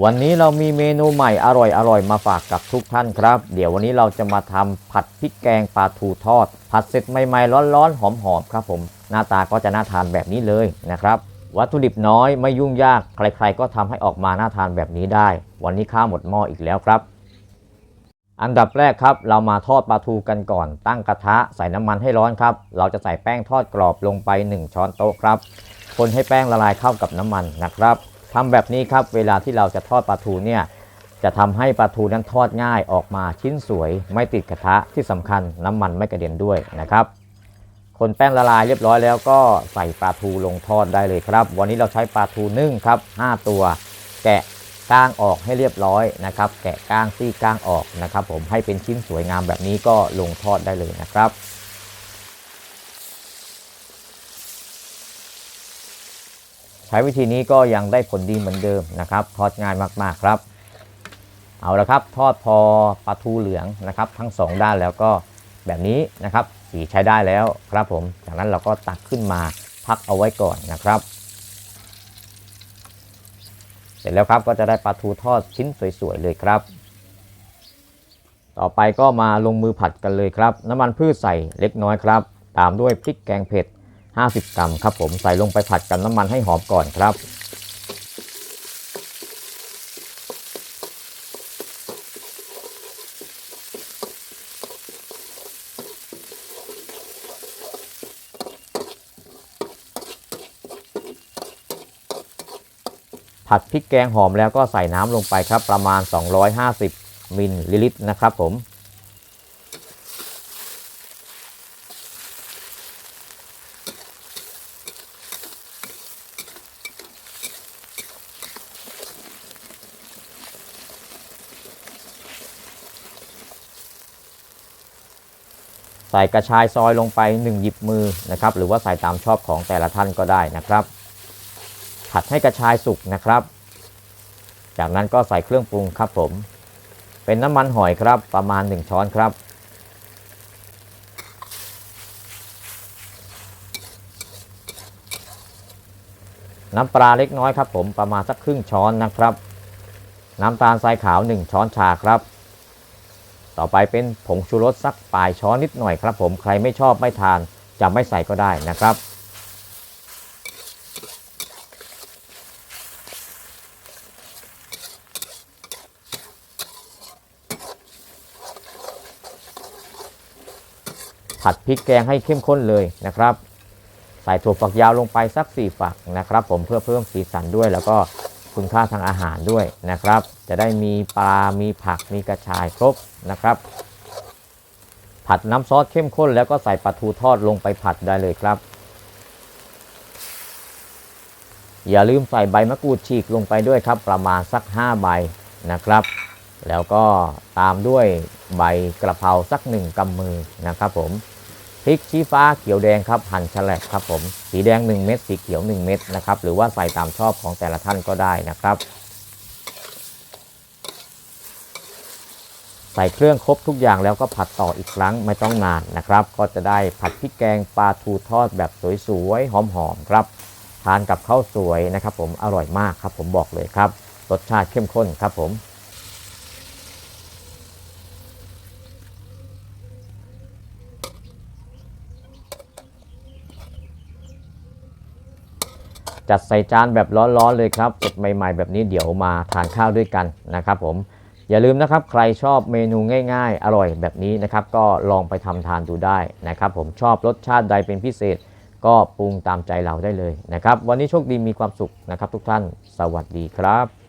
วันนี้เรามีเมนูใหม่อร่อยอร่อยมาฝากกับทุกท่านครับ เดี๋ยววันนี้เราจะมาทำผัดพริกแกงปลาทูทอด ผัดเสร็จใหม่ๆร้อนๆหอมๆครับผม หน้าตาก็จะน่าทานแบบนี้เลยนะครับ วัตถุดิบน้อยไม่ยุ่งยาก ใครๆก็ทำให้ออกมาน่าทานแบบนี้ได้ วันนี้ข้าวหมดหม้ออีกแล้วครับ อันดับแรกครับ เรามาทอดปลาทูกันก่อน ตั้งกระทะใส่น้ำมันให้ร้อนครับ เราจะใส่แป้งทอดกรอบลงไป 1 ช้อนโต๊ะครับ คนให้แป้งละลายเข้ากับน้ำมันนะครับ ทำแบบนี้ครับเวลาที่เราจะทอดปลาทูเนี่ยจะทำให้ปลาทูนั้นทอดง่ายออกมาชิ้นสวย ไม่ติดกระทะที่สำคัญน้ำมันไม่กระเด็นด้วยนะครับ คนแป้งละลายเรียบร้อยแล้วก็ใส่ปลาทูลงทอดได้เลยครับ วันนี้เราใช้ปลาทูนึ่งครับ 5 ตัว แกะก้างออกให้เรียบร้อยนะครับ แกะก้างซี่ก้างออกนะครับ ผมให้เป็นชิ้นสวยงามแบบนี้ก็ลงทอดได้เลยนะครับ ช้วิธีนี้ก็ยังได้ผลดีเหมือนเดิมนะครับทอดง่ายมากๆครับ เอาละครับทอดพอปลาทูเหลืองนะครับ ทั้งสองด้านแล้วก็แบบนี้นะครับ สีใช้ได้แล้วครับผม จากนั้นเราก็ตักขึ้นมาพักเอาไว้ก่อนนะครับ เสร็จแล้วครับก็จะได้ปลาทูทอดชิ้นสวยๆเลยครับ ต่อไปก็มาลงมือผัดกันเลยครับ น้ำมันพืชใส่เล็กน้อยครับ ตามด้วยพริกแกงเผ็ด 50 กรัมครับผมใส่ลงไปผัดกับน้ำมันให้หอมก่อนครับ ผัดพริกแกงหอมแล้วก็ใส่น้ำลงไปครับประมาณ 250มิลลิลิตรนะครับผม ใส่กระชายซอยลงไป 1 หยิบมือนะครับหรือว่าใส่ตามชอบของแต่ละท่านก็ได้นะครับ ผัดให้กระชายสุกนะครับ จากนั้นก็ใส่เครื่องปรุงครับผม เป็นน้ำมันหอยครับประมาณ 1 ช้อนครับ น้ำปลาเล็กน้อยครับผมประมาณสักครึ่งช้อนนะครับ น้ำตาลทรายขาว 1 ช้อนชาครับ ต่อไปเป็นผงชูรสสักปลายช้อนนิดหน่อยครับผมใครไม่ชอบไม่ทานจะไม่ใส่ก็ได้นะครับผัดพริกแกงให้เข้มข้นเลยนะครับ ใส่ถั่วฝักยาวลงไปสัก 4 ฝักนะครับ ผมเพื่อเพิ่มสีสันด้วยแล้วก็ คุณค่าทางอาหารด้วยนะครับ จะได้มีปลา มีผัก มีกระชายครบนะครับ ผัดน้ำซอสเข้มข้นแล้วก็ใส่ปลาทูทอดลงไปผัดได้เลยครับ อย่าลืมใส่ใบมะกรูดฉีกลงไปด้วยครับ ประมาณสัก 5 ใบนะครับ แล้วก็ตามด้วยใบกระเพราสักหนึ่งกำมือนะครับผม พริกชี้ฟ้าเขียวแดงครับหั่นแฉลบครับผมสีแดง 1 เม็ดสีเขียว 1 เม็ดนะครับหรือว่าใส่ตามชอบของแต่ละท่านก็ได้นะครับ ใส่เครื่องครบทุกอย่างแล้วก็ผัดต่ออีกครั้งไม่ต้องนานนะครับ ก็จะได้ผัดพริกแกงปลาทูทอดแบบสวยๆหอมๆครับทานกับข้าวสวยนะครับ ผมอร่อยมากครับ ผมบอกเลยครับ รสชาติเข้มข้นครับผม จัดใส่จานแบบร้อนๆเลยครับสดใหม่ๆ แบบนี้เดี๋ยวมาทานข้าวด้วยกันนะครับผมอย่าลืมนะครับใครชอบเมนูง่าย ๆ อร่อยแบบนี้นะครับก็ลองไปทำทานดูได้นะครับ ผมชอบรสชาติใดเป็นพิเศษ ก็ปรุงตามใจเราได้เลยนะครับ วันนี้โชคดีมีความสุขนะครับ ทุกท่าน สวัสดีครับ